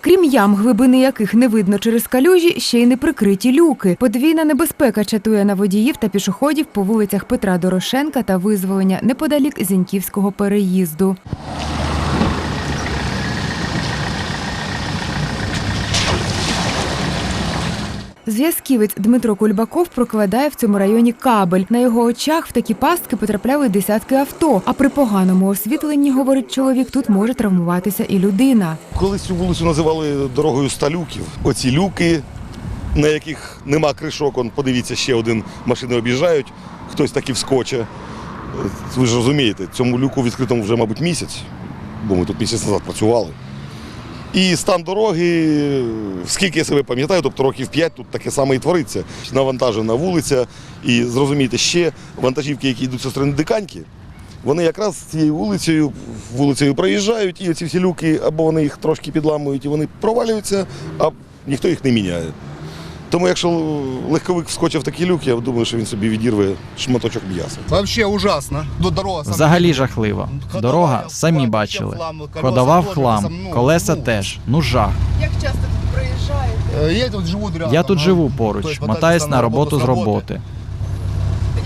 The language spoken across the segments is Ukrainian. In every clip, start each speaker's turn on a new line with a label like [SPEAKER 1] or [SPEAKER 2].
[SPEAKER 1] Крім ям, глибини яких не видно через калюжі, ще й не прикриті люки. Подвійна небезпека чатує на водіїв та пішоходів по вулицях Петра Дорошенка та визволення неподалік Зіньківського переїзду. Зв'язківець Дмитро Кульбаков прокладає в цьому районі кабель. На його очах в такі пастки потрапляли десятки авто. А при поганому освітленні, говорить чоловік, тут може травмуватися і людина.
[SPEAKER 2] Колись цю вулицю називали дорогою ста люків. Оці люки, на яких нема кришок, он, подивіться, ще один машини об'їжджають, хтось таки вскоче. Ви ж розумієте, цьому люку відкритому вже, мабуть, місяць, бо ми тут місяць назад працювали. І стан дороги, скільки я себе пам'ятаю, тобто років 5 тут таке саме і твориться. Навантажена вулиця. І зрозумійте, ще вантажівки, які йдуть зі сторони диканьки, вони якраз цією вулицею, вулицею проїжджають, і ці всі люки, або вони їх трошки підламують, і вони провалюються, а ніхто їх не міняє. Тому якщо легковик вскочив в такий люк, я думаю, що він собі відірве шматочок м'яса.
[SPEAKER 3] Вообще ужасно. До дорога
[SPEAKER 4] Взагалі жахливо. Дорога самі бачили. Ходова в хлам, колеса теж. Ну жах.
[SPEAKER 1] Як часто тут проїжджаєте?
[SPEAKER 3] Е, Я тут живу рядом.
[SPEAKER 4] Я тут живу поруч, мотаюсь
[SPEAKER 3] мотаюся
[SPEAKER 4] на роботу з роботи.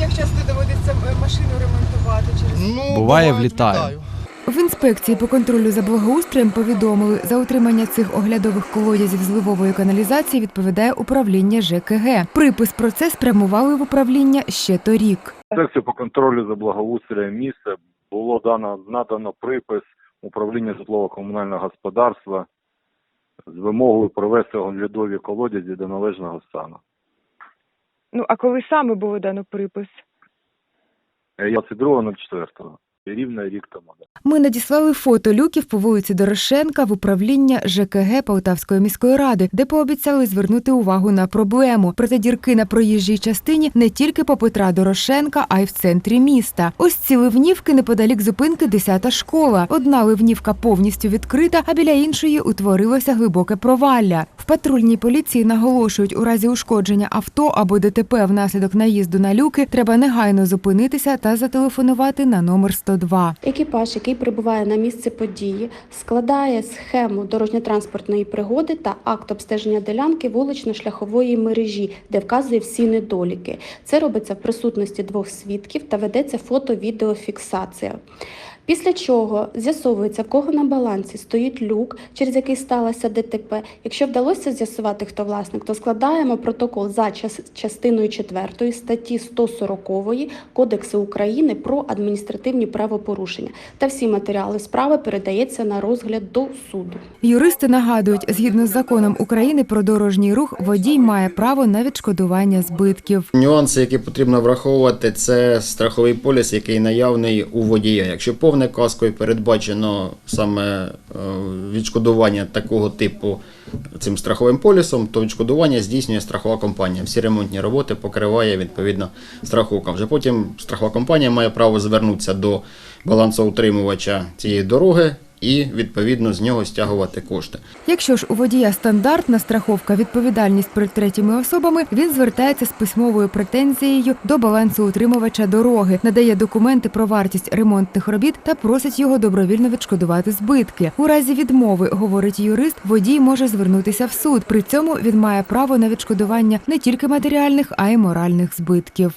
[SPEAKER 1] Як часто доводиться машину ремонтувати через
[SPEAKER 3] Ну,
[SPEAKER 4] Буває, влітаю.
[SPEAKER 1] В інспекції по контролю за благоустроєм повідомили, за утримання цих оглядових колодязів зливової каналізації відповідає управління ЖКГ. Припис про це спрямували в управління ще торік.
[SPEAKER 5] Інспекцію по контролю за благоустроєм міста було дано надано припис управління житлово-комунального господарства з вимогою привести оглядові колодязі до належного стану.
[SPEAKER 6] Ну, а коли саме було дано припис?
[SPEAKER 5] Е, 22.04. Рівно рік тому.
[SPEAKER 1] Ми надіслали фото люків по вулиці Дорошенка в управління ЖКГ Полтавської міської ради, де пообіцяли звернути увагу на проблему. Проте дірки на проїжджій частині не тільки по Петра Дорошенка, а й в центрі міста. Ось ці ливнівки неподалік зупинки 10-та школа. Одна ливнівка повністю відкрита, а біля іншої утворилося глибоке провалля. В патрульній поліції наголошують, у разі ушкодження авто або ДТП внаслідок наїзду на люки треба негайно зупинитися та зателефонувати на номер 102.
[SPEAKER 7] Екіпаж, який прибуває на місце події, складає схему дорожньо-транспортної пригоди та акт обстеження ділянки вулично-шляхової мережі, де вказує всі недоліки. Це робиться в присутності двох свідків та ведеться фото-відеофіксація. Після чого з'ясовується, в кого на балансі стоїть люк, через який сталося ДТП. Якщо вдалося з'ясувати, хто власник, то складаємо протокол за час- частиною 4 статті 140 Кодексу України про адміністративні правопорушення. Та всі матеріали справи передається на розгляд до суду.
[SPEAKER 1] Юристи нагадують, згідно з законом України про дорожній рух, водій має право на відшкодування збитків.
[SPEAKER 8] Нюанси, які потрібно враховувати, це страховий поліс, який наявний у водія. Якщо повне каскою передбачено саме е, відшкодування такого типу цим страховим полісом, то відшкодування здійснює страхова компанія. Всі ремонтні роботи покриває відповідно страховка. Вже потім страхова компанія має право звернутися до балансоутримувача цієї дороги і відповідно з нього стягувати кошти.
[SPEAKER 1] Якщо ж у водія стандартна страховка, відповідальність перед третіми особами, він звертається з письмовою претензією до балансоутримувача дороги, надає документи про вартість ремонтних робіт та просить його добровільно відшкодувати збитки. У разі відмови, говорить юрист, водій може звернутися в суд. При цьому він має право на відшкодування не тільки матеріальних, а й моральних збитків.